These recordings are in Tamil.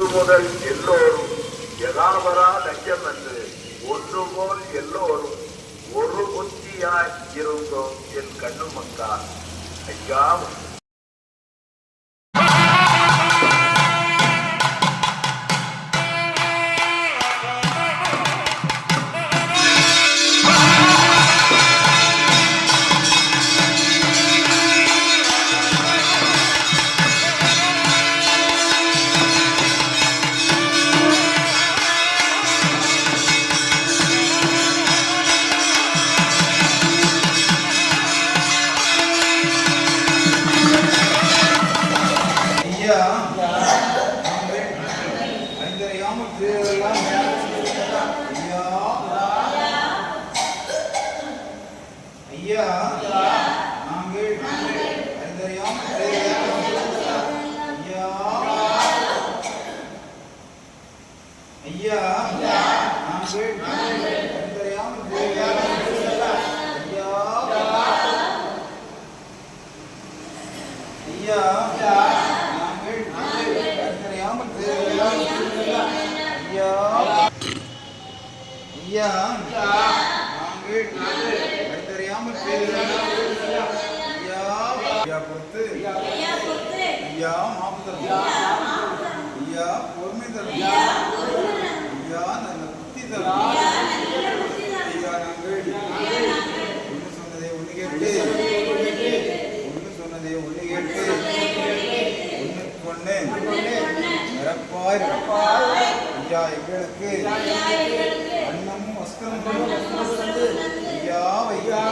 முதல் எல்லோரும் எலாவரா லட்சம் என்று ஒன்று போல் எல்லோரும் ஒரு புத்தியாய் இருந்தோம் என் கண்ணு மக்கா ஐயா ஐயா மாபுதரம் ஐயா பொறுமை தரும். ஐயா நல்ல புத்தி தரும். ஐயா நாங்கள் ஒன்று சொன்னதை ஒன்று கேட்டு ஒன்று சொன்னதை ஒன்று கேட்டு. ஒன்றுக்கு ஒன்று நிரப்பாய் ஐயா எங்களுக்கு அன்னமும் வஸ்திரமும் ஐயா ஐயா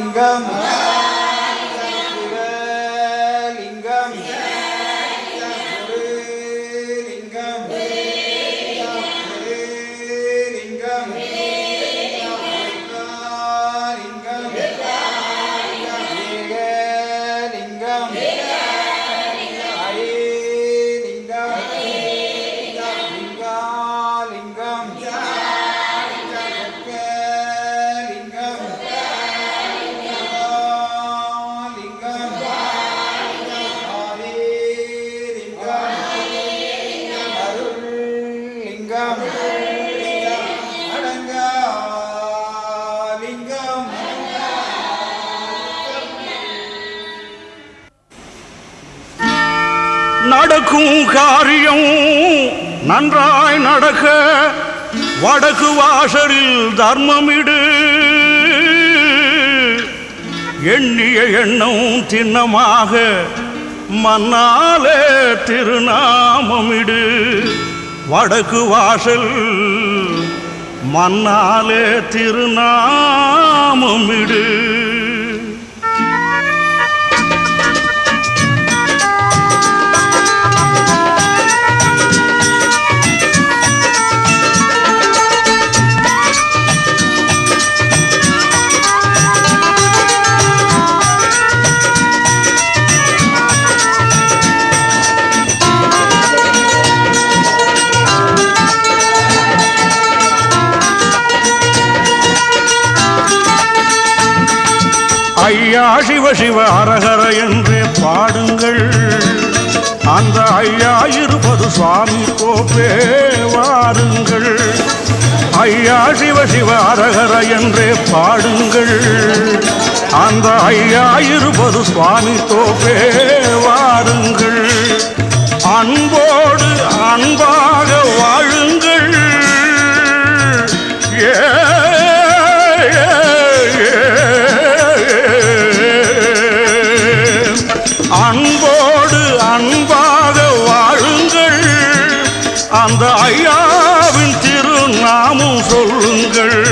engano. நடக்கும் காரியம் நன்றாய் நடக்க. வடக்கு வாசலில் தர்மமிடு. எண்ணிய எண்ணம் தின்னமாக மன்னாலே திருநாமமிடு. வடக்கு வாசல் மன்னாலே திருநாமமிடு. ஐயா சிவ சிவ அரகர என்று பாடுங்கள். அந்த ஐயா இருப்பது சுவாமி கோப்பே வாருங்கள். ஐயா சிவ சிவ அரகர என்றே பாடுங்கள். அந்த ஐயா இருப்பது சுவாமி தோப்பே வாருங்கள். அன்போடு அன்பாக வாழுங்கள். ஏ. அந்த ஐயாவின் திருநாமம் சொல்லுங்கள்.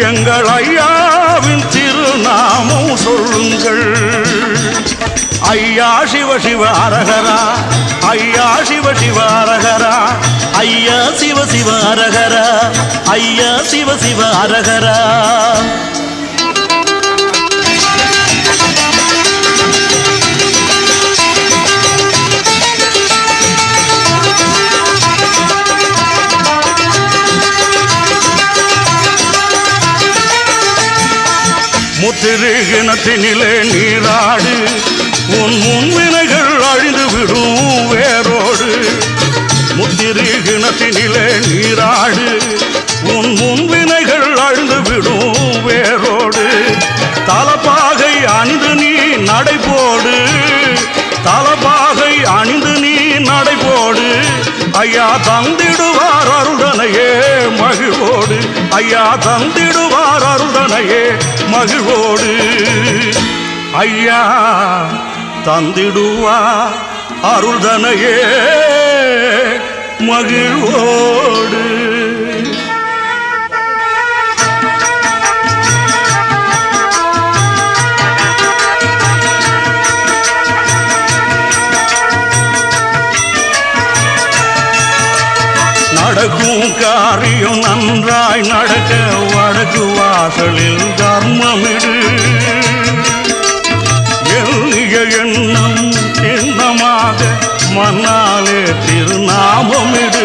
எங்கள் ஐயாவின் திருநாமம் சொல்லுங்கள். ஐயா சிவ சிவ அரகரா ஐயா சிவ சிவ அரகரா ஐயா சிவ சிவ அரகரா ஐயா சிவ சிவ அரகரா. திரு கிணத்தினிலே நீராடு. உன் முன்வினை ஐயா தந்திடுவார் அருள்தனையே மகிழ்வோடு. ஐயா தந்திடுவார் அருள்தனையே மகிழ்வோடு. ஐயா தந்திடுவார் அருள்தனையே மகிழ்வோடு. நடக்கும் காரியம் நன்றாய் நடக்க வடக்கு வாசலில் தர்மமிடு. எண்ணிய எண்ணம் எண்ணமாக மன்னாலே திருநாமமிடு.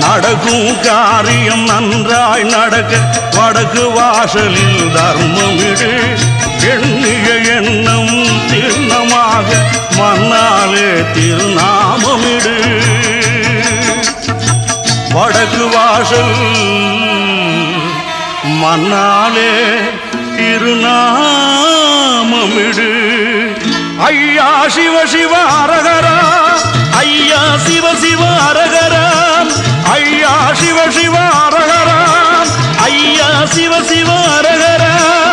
நடக்கும் காரியம் நன்றாய் நடக்க வடக்கு வாசலில் தர்மமிடு. எண்ணிய எண்ணம் திருநமாக மன்னாலே திருநாமமிடு வாசல். மன்னாலே திருநாமமிடு. ஐயா சிவ சிவ அரகரா ஐயா சிவ சிவ அரகரா. ஐயா சிவ சிவ அரகரா ஐயா சிவ சிவ அரகரா.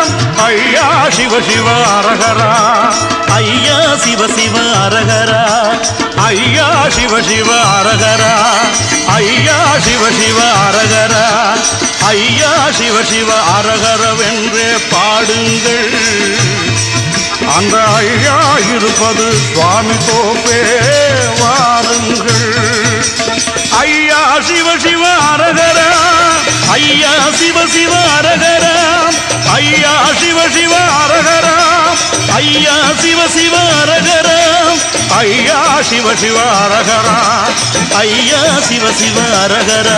ஐயா சிவ சிவ அரகரா. ஐயா சிவ சிவ அரகரா. ஐயா சிவ சிவ அரகரா. ஐயா சிவ சிவ அரகரா. ஐயா சிவ சிவ அரகரவென்றே பாடுங்கள். அந்த ஐயா இருப்பது சுவாமி கோப்பே வாருங்கள். ஐயா சிவ சிவ அரகரா. ஐயா சிவ சிவ அரகராம். ஐயா சிவ சிவ அரகராம். ஐயா சிவ சிவ அரகராம். ஐயா சிவ சிவ அரகரா ஐயா சிவ சிவ அரகரா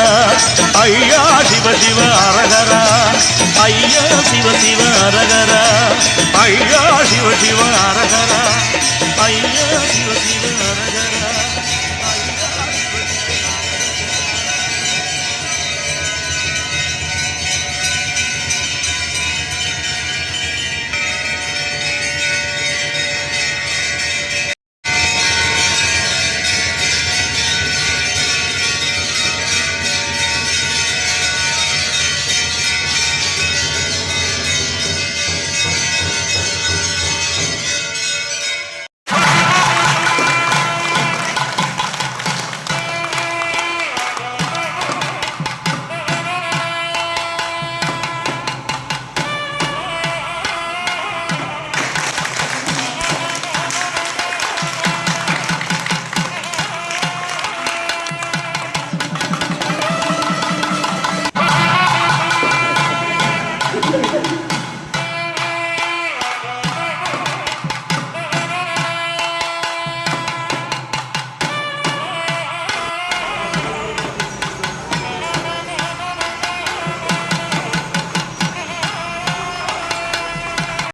ஐயா சிவ சிவ அரகரா ஐயா சிவ சிவ அரகரா ஐயா சிவ சிவ அரகரா ஐயா சிவ சிவ